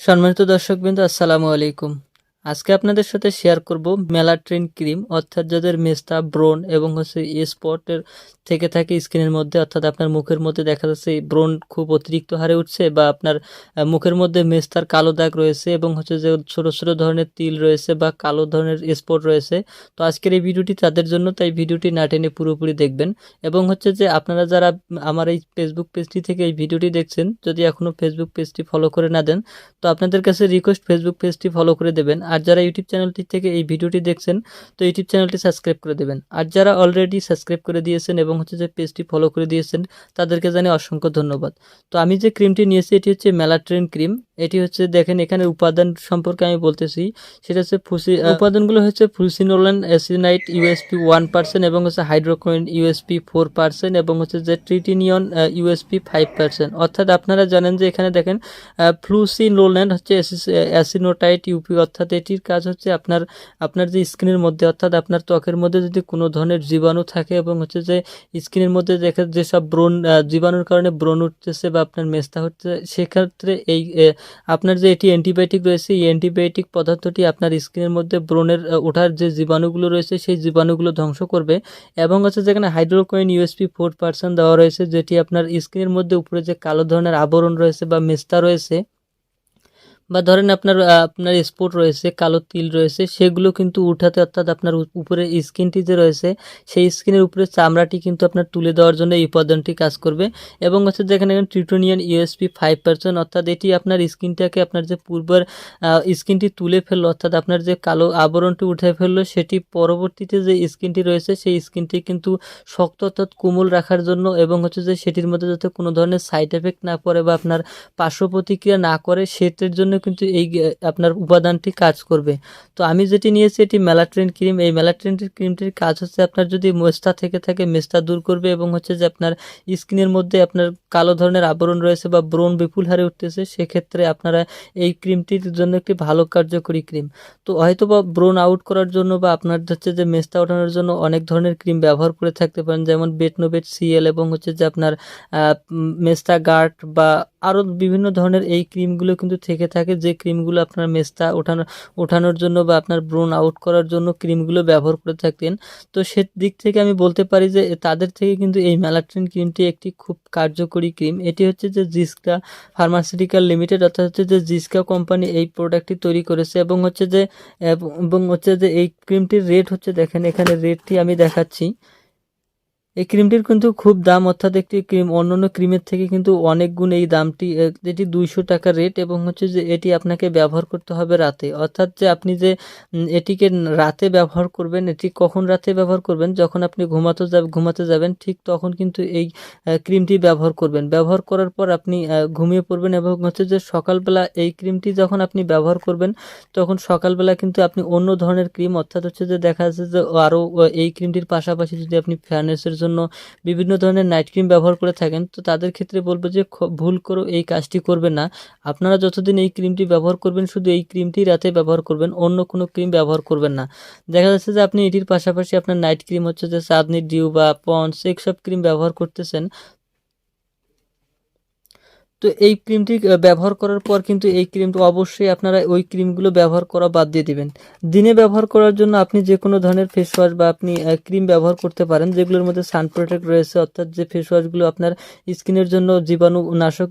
সম্মানিত দর্শকবৃন্দ আসসালামু আলাইকুম। আজকে আপনাদের সাথে শেয়ার করব মেলাট্রিন ক্রিম, অর্থাৎ যাদের মেস্তা, ব্রণ এবং হচ্ছে স্পটের থেকে থাকে স্কিনের মধ্যে, অর্থাৎ আপনার মুখের মধ্যে দেখা যাচ্ছে ব্রণ খুব অতিরিক্ত হারে উঠছে বা আপনার মুখের মধ্যে মেস্তার কালো দাগ রয়েছে এবং হচ্ছে যে ছোট ছোট ধরনের তিল রয়েছে বা কালো ধরনের স্পট রয়েছে। তো আজকের এই ভিডিওটি তাদের জন্য, তাই ভিডিওটি না টেনে পুরোপুরি দেখবেন। এবং হচ্ছে যে আপনারা যারা আমার এই ফেসবুক পেজটি থেকে এই ভিডিওটি দেখছেন, যদি এখনও ফেসবুক পেজটি ফলো করে না দেন, তো আপনাদের কাছে রিকোয়েস্ট ফেসবুক পেজটি ফলো করে দেবেন। আর যারা ইউটিউব চ্যানেলটি থেকে এই ভিডিওটি দেখছেন, তো ইউটিউব চ্যানেলটি সাবস্ক্রাইব করে দেবেন। আর যারা অলরেডি সাবস্ক্রাইব করে দিয়েছেন এবং হচ্ছে যে পেজটি ফলো করে দিয়েছেন, তাদেরকে জানিয়ে অসংখ্য ধন্যবাদ। তো আমি যে ক্রিমটি নিয়েছি, এটি হচ্ছে মেলাট্রেন ক্রিম এটি হচ্ছে, দেখেন এখানে উপাদান সম্পর্কে আমি বলতেছি, সেটা হচ্ছে ফুসি উপাদানগুলো হচ্ছে ফুসিনোলান অ্যাসিনাইট ইউএসপি ওয়ান পার্সেন্ট এবং হচ্ছে হাইড্রোকোইন ইউএসপি ফোর পার্সেন্ট এবং হচ্ছে যে ট্রিটিনিয়ন ইউএসপি ফাইভ পার্সেন্ট অর্থাৎ আপনারা জানেন যে এখানে দেখেন ফ্লুসিনোল্যান্ড হচ্ছে অ্যাসিনোটাইট ইউপি অর্থাৎ এটির কাজ হচ্ছে আপনার আপনার যে স্কিনের মধ্যে, অর্থাৎ আপনার ত্বকের মধ্যে যদি কোনো ধরনের জীবাণু থাকে এবং হচ্ছে যে স্কিনের মধ্যে দেখে যেসব ব্রণ জীবাণুর কারণে ব্রণ উঠতেছে বা আপনার মেস্তা হচ্ছে, সেক্ষেত্রে এই আপনার যে এটি অ্যান্টিবায়োটিক রয়েছে, এই অ্যান্টিবায়োটিক পদার্থটি আপনার স্কিনের মধ্যে ব্রণের ওঠার যে জীবাণুগুলো রয়েছে, সেই জীবাণুগুলো ধ্বংস করবে এবং হচ্ছে যেখানে হাইড্রোকোইন ইউএসপি ফোর পার্সেন্ট দেওয়া রয়েছে, যেটি আপনার স্কিনের মধ্যে উপরে যে কালো ধরনের আবরণ রয়েছে বা মেস্তা রয়েছে বা ধরেন আপনার আপনার স্পট রয়েছে, কালো তিল রয়েছে, সেগুলো কিন্তু উঠাতে অর্থাৎ আপনার উপ- উপরে স্কিনটি যে রয়েছে, সেই স্কিনের উপরে চামড়াটি কিন্তু আপনার তুলে দেওয়ার জন্য এই উপাদানটি কাজ করবে। এবং হচ্ছে যেখানে ট্রিটোনিয়ান ইউএসপি ফাইভ পার্সেন্ট অর্থাৎ এটি আপনার স্কিনটাকে আপনার যে পূর্বের স্কিনটি তুলে ফেলল, অর্থাৎ আপনার যে কালো আবরণটি উঠে ফেলল, সেটি পরবর্তীতে যে স্কিনটি রয়েছে, সেই স্কিনটি কিন্তু শক্ত অর্থাৎ কোমল রাখার জন্য এবং হচ্ছে যে সেটির মধ্যে যাতে কোনো ধরনের সাইড এফেক্ট না পড়ে বা আপনার পার্শ্ব প্রতিক্রিয়া না করে, সেটার জন্য কিন্তু এই আপনার উপাদানটি কাজ করবে। তো আমি যেটি নিয়েছি, এটি মেলাট্রিন ক্রিম। এই মেলাট্রিন ক্রিমটির কাজ হচ্ছে আপনার যদি মেস্তা থেকে থাকে, মেস্তা দূর করবে এবং হচ্ছে যে আপনার স্কিনের মধ্যে আপনার কালো ধরনের আবরণ রয়েছে বা ব্রণ বিপুল হারে উঠতেছে, সেক্ষেত্রে আপনারা এই ক্রিমটির জন্য একটি ভালো কার্যকরী ক্রিম। তো হয়তো বা ব্রণ আউট করার জন্য বা আপনার হচ্ছে যে মেস্তা ওঠানোর জন্য অনেক ধরনের ক্রিম ব্যবহার করে থাকতে পারেন, যেমন বেটনোবেট সিএল এবং হচ্ছে যে আপনার মেস্তা গার্ড বা আরও বিভিন্ন ধরনের এই ক্রিমগুলো কিন্তু থেকে থাকে। যে ক্রিমগুলো আপনার মেস্তা ওঠানো, ওঠানোর জন্য বা আপনার ব্রণ আউট করার জন্য ক্রিমগুলো ব্যবহার করে থাকতেন। তো সে দিক থেকে আমি বলতে পারি যে তাদের থেকে কিন্তু এই ম্যালাট্রিন ক্রিমটি একটি খুব কার্যকরী ক্রিম। এটি হচ্ছে যে জিস্কা ফার্মাসিউটিক্যাল লিমিটেড, অর্থাৎ হচ্ছে যে জিস্কা কোম্পানি এই প্রোডাক্টটি তৈরি করেছে এবং হচ্ছে যে, এবং হচ্ছে যে এই ক্রিমটির রেট হচ্ছে, দেখেন এখানে রেটটি আমি দেখাচ্ছি। এই ক্রিমটির কিন্তু খুব দাম, অর্থাৎ একটি ক্রিম, অন্যান্য ক্রিমের থেকে কিন্তু অনেক গুণ এই দামটি যেটি দুইশো টাকা রেট এবং হচ্ছে যে এটি আপনাকে ব্যবহার করতে হবে রাতে। অর্থাৎ যে আপনি যে এটিকে রাতে ব্যবহার করবেন, এটি কখন রাতে ব্যবহার করবেন, যখন আপনি ঘুমাতে যাব, ঘুমাতে যাবেন, ঠিক তখন কিন্তু এই ক্রিমটি ব্যবহার করবেন। ব্যবহার করার পর আপনি ঘুমিয়ে পড়বেন এবং হচ্ছে যে সকালবেলা এই ক্রিমটি যখন আপনি ব্যবহার করবেন, তখন সকালবেলা কিন্তু আপনি অন্য ধরনের ক্রিম, অর্থাৎ হচ্ছে যে দেখা যাচ্ছে যে আরও এই ক্রিমটির পাশাপাশি যদি আপনি ফেয়ারনেসের জন্য বিভিন্ন ধরনের নাইট ক্রিম ব্যবহার করে থাকেন, তো তাদের ক্ষেত্রে বলব যে ভুল করে এই কাজটি করবেন না। আপনারা যতদিন এই ক্রিমটি ব্যবহার করবেন, শুধু এই ক্রিমটি রাতে ব্যবহার করবেন, অন্য কোনো ক্রিম ব্যবহার করবেন না। দেখা যাচ্ছে যে আপনি এটির পাশাপাশি আপনার নাইট ক্রিম হচ্ছে যে চাঁদনি ডিউ বা পন্স এইসব ক্রিম ব্যবহার করতেছেন তো এই ক্রিমটি ব্যবহার করার পর কিন্তু এই ক্রিমটি অবশ্যই আপনারা ওই ক্রিমগুলো ব্যবহার করা বাদ দিয়ে দিবেন। দিনে ব্যবহার করার জন্য আপনি যে কোনো ধরনের ফেস ওয়াশ বা আপনি ক্রিম ব্যবহার করতে পারেন, যেগুলোর মধ্যে সান প্রোটেক্ট রয়েছে, অর্থাৎ যে ফেস ওয়াশগুলো আপনার স্কিনের জন্য জীবাণু নাশক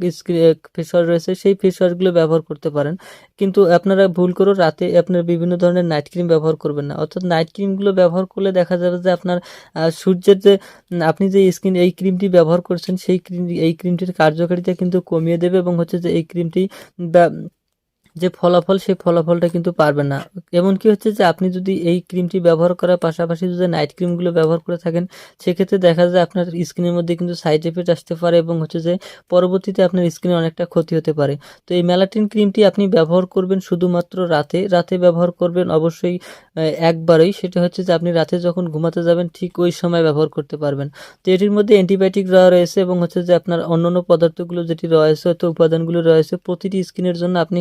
ফেস ওয়াশ রয়েছে, সেই ফেস ওয়াশগুলো ব্যবহার করতে পারেন। কিন্তু আপনারা ভুল করে রাতে আপনার বিভিন্ন ধরনের নাইট ক্রিম ব্যবহার করবেন না। অর্থাৎ নাইট ক্রিমগুলো ব্যবহার করলে দেখা যাবে যে আপনার সূর্যের যে আপনি যে স্কিন এই ক্রিমটি ব্যবহার করছেন, সেই ক্রিম এই ক্রিমটির কার্যকারিতা কিন্তু কমিয়ে দেবে এবং হচ্ছে যে এই ক্রিমটি যে ফলাফল, সেই ফলাফলটা কিন্তু পারবেন না। এমনকি হচ্ছে যে আপনি যদি এই ক্রিমটি ব্যবহার করার পাশাপাশি যদি নাইট ক্রিমগুলো ব্যবহার করে থাকেন, সেক্ষেত্রে দেখা যায় আপনার স্কিনের মধ্যে কিন্তু সাইড এফেক্ট আসতে পারে এবং হচ্ছে যে পরবর্তীতে আপনার স্কিনে অনেকটা ক্ষতি হতে পারে। তো এই ম্যালাটিন ক্রিমটি আপনি ব্যবহার করবেন শুধুমাত্র রাতে রাতে ব্যবহার করবেন অবশ্যই একবারই। সেটা হচ্ছে যে আপনি রাতে যখন ঘুমাতে যাবেন, ঠিক ওই সময় ব্যবহার করতে পারবেন। তো এটির মধ্যে অ্যান্টিবায়োটিক রয়েছে এবং হচ্ছে যে আপনার অন্যান্য পদার্থগুলো যেটি রয়েছে তো উপাদানগুলো রয়েছে, প্রতিটি স্কিনের জন্য আপনি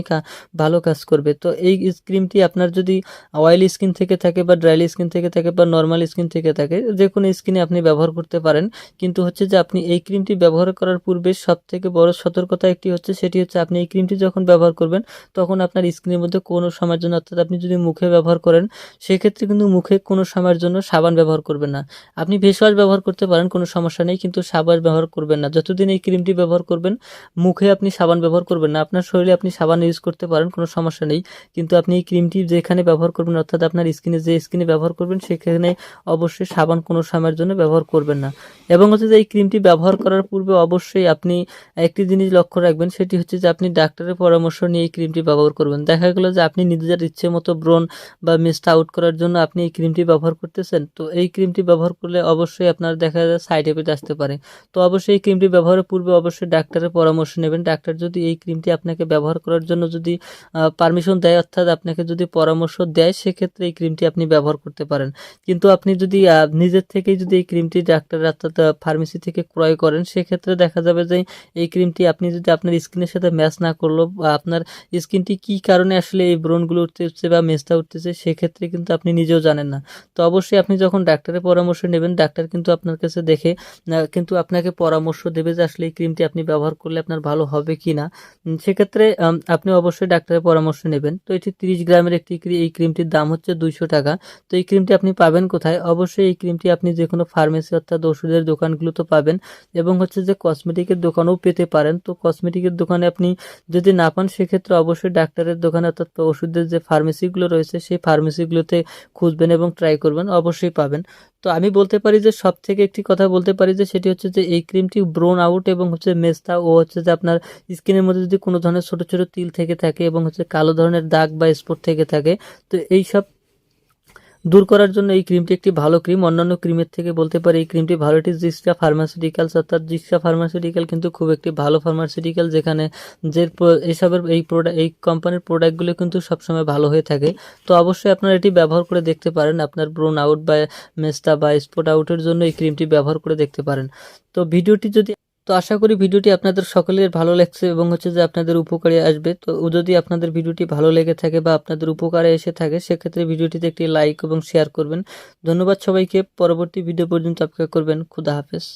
ভালো কাজ করবে। তো এই ক্রিমটি আপনার যদি অয়েল স্কিন থেকে থাকে বা ড্রাইলি স্কিন থেকে থাকে বা নর্মাল স্কিন থেকে থাকে, যে কোনো স্কিনে আপনি ব্যবহার করতে পারেন। কিন্তু হচ্ছে যে আপনি এই ক্রিমটি ব্যবহার করার পূর্বে সব থেকে বড় সতর্কতা একটি হচ্ছে সেটি হচ্ছে আপনি এই ক্রিমটি যখন ব্যবহার করবেন, তখন আপনার স্কিনের মধ্যে কোনো সময়ের জন্য, অর্থাৎ আপনি যদি মুখে ব্যবহার করেন, সেক্ষেত্রে কিন্তু মুখে কোনো সময়ের জন্য সাবান ব্যবহার করবেন না। আপনি ফেস ওয়াশ ব্যবহার করতে পারেন, কোনো সমস্যা নেই, কিন্তু সাবান ব্যবহার করবেন না। যতদিন এই ক্রিমটি ব্যবহার করবেন, মুখে আপনি সাবান ব্যবহার করবেন না। আপনার শরীরে আপনি সাবান ইউজ করতে পারেন, কোনো সমস্যা নেই। কিন্তু আপনি এই ক্রিমটি যেখানে ব্যবহার করবেন, অর্থাৎ আপনার স্কিনে যে স্কিনে ব্যবহার করবেন, সেখানে অবশ্যই সাবান কোনো সময়ের জন্য ব্যবহার করবেন না। এবং হচ্ছে যে এই ক্রিমটি ব্যবহার করার পূর্বে অবশ্যই আপনি একটি জিনিস লক্ষ্য রাখবেন, সেটি হচ্ছে যে আপনি ডাক্তারের পরামর্শ নিয়ে এই ক্রিমটি ব্যবহার করবেন। দেখা গেলো যে আপনি নিজের ইচ্ছে মতো ব্রণ বা মিসটা আউট করার জন্য আপনি এই ক্রিমটি ব্যবহার করতেছেন। তো এই ক্রিমটি ব্যবহার করলে অবশ্যই আপনার দেখা যায় সাইড এফেক্ট আসতে পারে। তো অবশ্যই এই ক্রিমটি ব্যবহারের পূর্বে অবশ্যই ডাক্তারের পরামর্শ নেবেন। ডাক্তার যদি এই ক্রিমটি আপনাকে ব্যবহার করার জন্য যদি পারমিশন দেয়, অর্থাৎ আপনাকে যদি পরামর্শ দেয়, সেক্ষেত্রে এই ক্রিমটি আপনি ব্যবহার করতে পারেন। কিন্তু আপনি যদি নিজের থেকেই যদি এই ক্রিমটি ডাক্তার অর্থাৎ ফার্মেসি থেকে ক্রয় করেন, সেক্ষেত্রে দেখা যাবে যে এই ক্রিমটি আপনি যদি আপনার স্কিনের সাথে ম্যাচ না করল, বা আপনার স্কিনটি কি কারণে আসলে এই ব্রণগুলো উঠতেছে বা মেচটা উঠতেছে, সেক্ষেত্রে কিন্তু আপনি নিজেও জানেন না। তো অবশ্যই আপনি যখন ডাক্তারের পরামর্শ নেবেন, ডাক্তার কিন্তু আপনার কাছে দেখে কিন্তু আপনাকে পরামর্শ দেবে যে আসলে এই ক্রিমটি আপনি ব্যবহার করলে আপনার ভালো হবে কি না সেক্ষেত্রে আপনি অবশ্যই ডাক্তারের পরামর্শ নেবেন। তো এটি তিরিশ গ্রামের একটি এই ক্রিমটির দাম হচ্ছে দুইশো টাকা। তো এই ক্রিমটি আপনি পাবেন কোথায়? অবশ্যই এই ক্রিমটি আপনি যে কোনো ফার্মেসি অর্থাৎ ওষুধের দোকানগুলোতে পাবেন এবং হচ্ছে যে কসমেটিকের দোকানেও পেতে পারেন। তো কসমেটিকের দোকানে আপনি যদি না পান, সেক্ষেত্রে অবশ্যই ডাক্তারের দোকানে অর্থাৎ ওষুধের যে ফার্মেসিগুলো রয়েছে, সেই ফার্মেসিগুলোতে খুঁজবেন এবং ট্রাই করবেন, অবশ্যই পাবেন। তো আমি বলতে পারি যে সব থেকে একটি কথা বলতে পারি যে সেটি হচ্ছে যে এই ক্রিমটি ব্রোন আউট এবং হচ্ছে মেস্তা ও হচ্ছে যে আপনার স্কিনের মধ্যে যদি কোনো ধরনের ছোটো ছোটো তিল থেকে থাকে এবং হচ্ছে কালো ধরনের দাগ বা স্পট থেকে থাকে, তো এই সব দূর করার জন্য এই ক্রিমটি একটি ভালো ক্রিম অন্যান্য ক্রিমের থেকে বলতে পারি, এই ক্রিমটি ভালো এটি জিক্সা ফার্মাসিউটিক্যালস অর্থাৎ জিক্সা ফার্মাসিউটিক্যাল কিন্তু খুব একটি ভালো ফার্মাসিউটিক্যাল যেখানে যে এসবের এই প্রোডাক্ট এই কোম্পানির প্রোডাক্টগুলো কিন্তু সবসময় ভালো হয়ে থাকে। তো অবশ্যই আপনারা এটি ব্যবহার করে দেখতে পারেন। আপনার ব্রোন আউট বা মেস্তা বা স্পট আউটের জন্য এই ক্রিমটি ব্যবহার করে দেখতে পারেন। তো ভিডিওটি যদি তো আশা করি ভিডিওটি আপনাদের সকলের ভালো লাগছে এবং হচ্ছে যে আপনাদের উপকারে আসবে। তো যদি আপনাদের ভিডিওটি ভালো লেগে থাকে বা আপনাদের উপকারে এসে থাকে, সেক্ষেত্রে ভিডিওটিতে একটি লাইক এবং শেয়ার করবেন। ধন্যবাদ সবাইকে। পরবর্তী ভিডিও পর্যন্ত অপেক্ষা করবেন। খুদা হাফেজ।